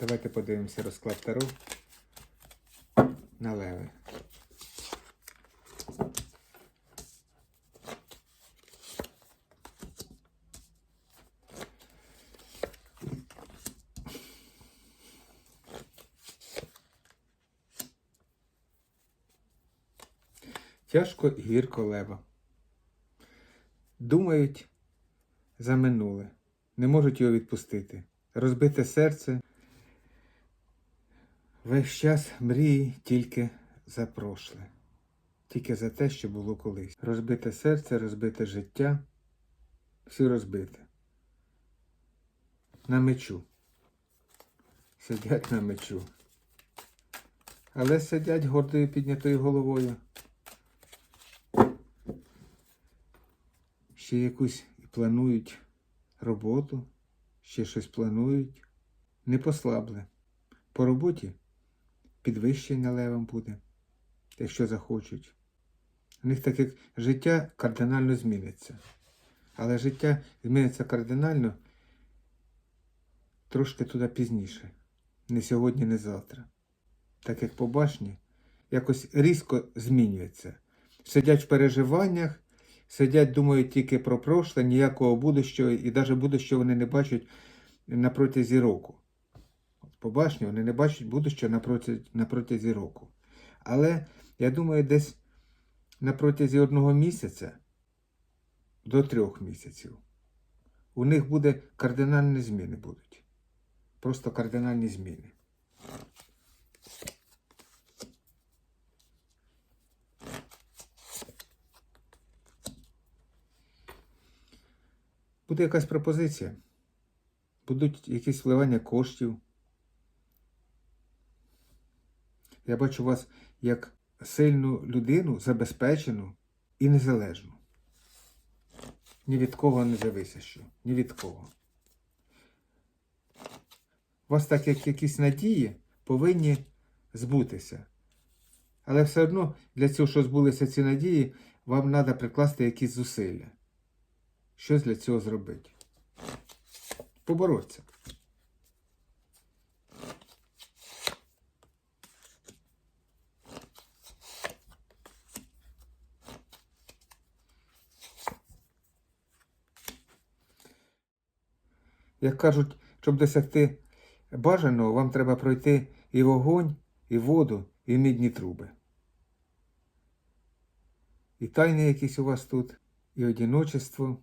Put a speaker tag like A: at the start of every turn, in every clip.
A: Давайте подивимося розклад Таро на леви. Тяжко і гірко лева. Думають за минуле, не можуть його відпустити. Розбите серце. Весь час мрії тільки за прошле, тільки за те, що було колись. Розбите серце, розбите життя, всі розбите. На мечу. Сидять на мечу. Але сидять гордою піднятою головою. Ще якусь планують роботу, ще щось планують. Не послабли. По роботі підвищення левам буде, якщо захочуть. У них так як життя кардинально зміниться. Але життя зміниться кардинально трошки туди пізніше. Не сьогодні, не завтра. Так як по башні, якось різко змінюється. Сидять в переживаннях, сидять, думають тільки про прошле, ніякого будущого, і навіть будущого вони не бачать на протязі року. По башні вони не бачать будущого на протязі, року. Але я думаю, десь на протязі одного місяця до трьох місяців у них буде кардинальні зміни будуть. Просто кардинальні зміни. Буде якась пропозиція. Будуть якісь вливання коштів. Я бачу вас як сильну людину, забезпечену і незалежну. Ні від кого не зависящу. Ні від кого. У вас так як якісь надії повинні збутися. Але все одно для цього, щоб збулися ці надії, вам треба прикласти якісь зусилля. Щось для цього зробити. Поборотися. Як кажуть, щоб досягти бажаного, вам треба пройти і вогонь, і воду, і мідні труби. І тайни якісь у вас тут, і одіночество,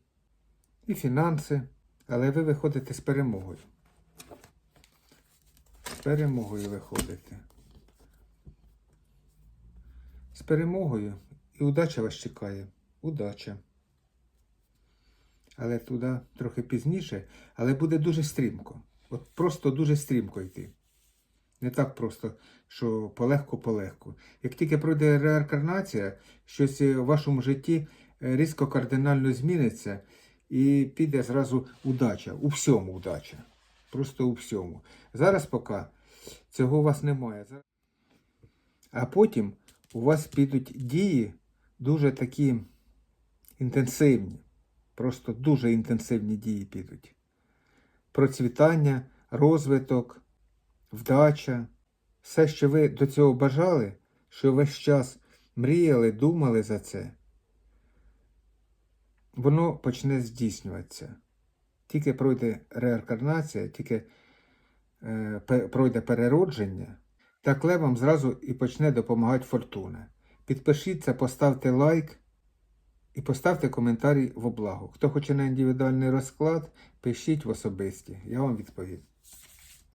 A: і фінанси, але ви виходите з перемогою. З перемогою виходите. З перемогою. І удача вас чекає. Удача. Але туди трохи пізніше, але буде дуже стрімко. От просто дуже стрімко йти. Не так просто, що полегко-полегко. Як тільки пройде реінкарнація, щось в вашому житті е, різко кардинально зміниться і піде зразу удача. У всьому удача. Просто у всьому. Зараз поки цього у вас немає. А потім у вас підуть дії дуже такі інтенсивні. Просто дуже інтенсивні дії підуть. Процвітання, розвиток, вдача. Все, що ви до цього бажали, що весь час мріяли, думали за це, воно почне здійснюватися. Тільки пройде реінкарнація, тільки е, пройде переродження, так левам зразу і почне допомагати фортуна. Підпишіться, поставте лайк. І поставте коментарі в облагу. Хто хоче на індивідуальний розклад, пишіть в особисті. Я вам відповім.